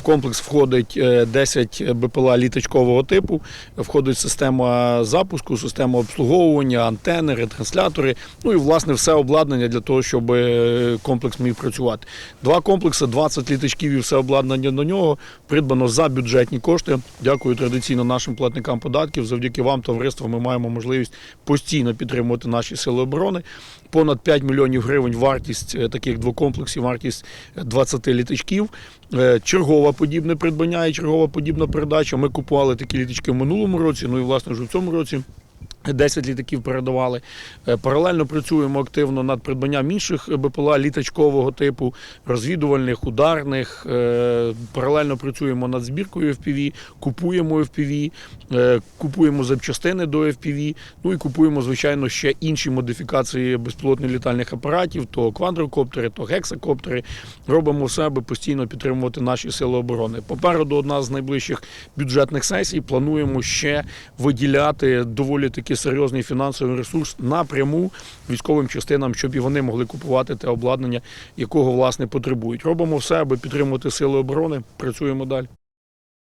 В комплекс входить е, 10 БПЛА літачкового типу, входить система запуску, система обслуговування, антени, ретранслятори, ну і власне все обладнання для того, щоб е, комплекс міг працювати. Два комплекси, 20 літачків і все обладнання до нього придбано за бюджетні кошти. Дякую традиційно нашим платникам податків. Завдяки вам, товариство, ми маємо можливість постійно підтримувати наші сили оборони. Понад 5 мільйонів гривень вартість е, таких двох комплексів, вартість е, 20 літачків. Е, Чергова подібне придбання і чергова подібна передача. Ми купували такі літочки в минулому році, ну і власне вже в цьому році. 10 літаків передавали. Е, Паралельно працюємо активно над придбанням інших БПЛА літачкового типу, розвідувальних, ударних. Е, Паралельно працюємо над збіркою FPV, купуємо FPV, е, купуємо запчастини до FPV, ну і купуємо, звичайно, ще інші модифікації безпілотних літальних апаратів, то квадрокоптери, то гексакоптери. Робимо все, аби постійно підтримувати наші сили оборони. Попереду одна з найближчих бюджетних сесій. Плануємо ще виділяти доволі таки серйозний фінансовий ресурс напряму військовим частинам, щоб і вони могли купувати те обладнання, якого власне потребують. Робимо все, аби підтримувати сили оборони. Працюємо далі.